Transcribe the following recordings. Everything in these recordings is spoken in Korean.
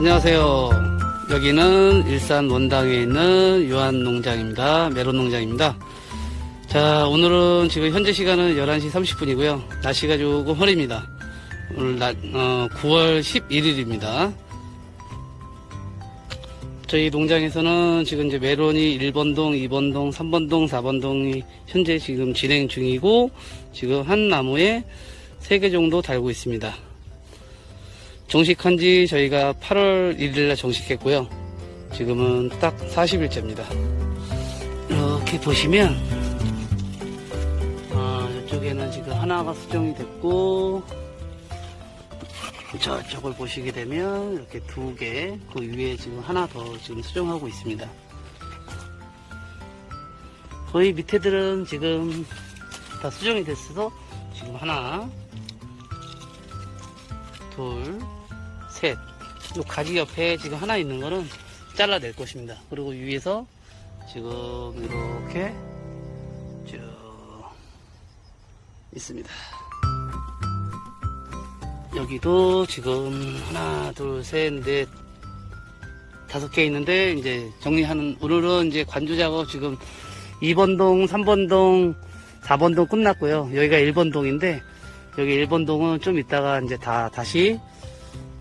안녕하세요. 여기는 일산 원당에 있는. 메론 농장입니다. 자, 오늘은 지금 현재 시간은 11시 30분이고요. 날씨가 조금 흐립니다. 오늘 날, 어, 9월 11일입니다. 저희 농장에서는 지금 이제 메론이 1번동, 2번동, 3번동, 4번동이 현재 지금 진행 중이고, 지금 한 나무에 3개 정도 달고 있습니다. 정식한 지 저희가 8월 1일 날 정식했고요. 지금은 딱 40일째입니다. 이렇게 보시면, 아, 이쪽에는 지금 하나가 수정이 됐고, 저쪽을 보시게 되면 이렇게 두 개, 그 위에 지금 하나 더 지금 수정하고 있습니다. 거의 밑에들은 지금 다 수정이 됐어서 지금 하나, 둘, 셋. 요 가지 옆에 지금 하나 있는 거는 잘라낼 것입니다. 그리고 위에서 지금 이렇게 쭉 있습니다. 여기도 지금 하나, 둘, 셋, 넷, 다섯 개 있는데 이제 정리하는 오늘은 이제 관주 작업 지금 2번 동, 3번 동, 4번 동 끝났고요. 여기가 1번 동인데 여기 1번 동은 좀 이따가 이제 다 다시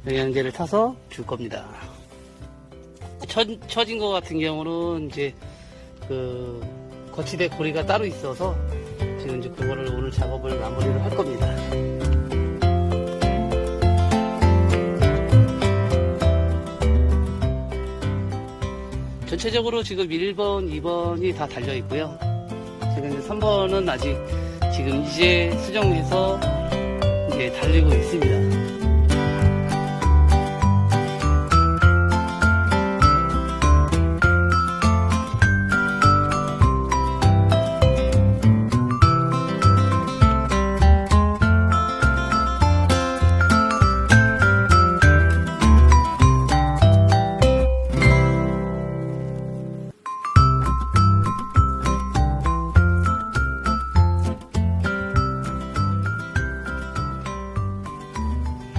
영양제를 타서 줄 겁니다. 처, 처진 거 같은 경우는 이제 그 거치대 고리가 따로 있어서 지금 이제 그거를 오늘 작업을 마무리를 할 겁니다. 전체적으로 지금 1번, 2번이 다 달려 있고요. 지금 이제 3번은 아직 지금 이제 수정해서 이제 달리고 있습니다.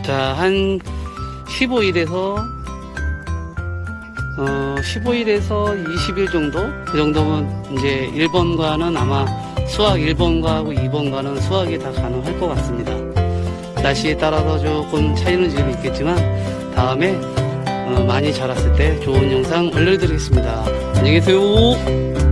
자, 한 15일에서 어, 15일에서 20일 정도? 그 정도면 이제 1번과는 아마 수확 1번과하고 2번과는 수확이 다 가능할 것 같습니다. 날씨에 따라서 조금 차이는 지금 있겠지만 다음에 어, 많이 자랐을 때 좋은 영상 올려드리겠습니다. 안녕히 계세요.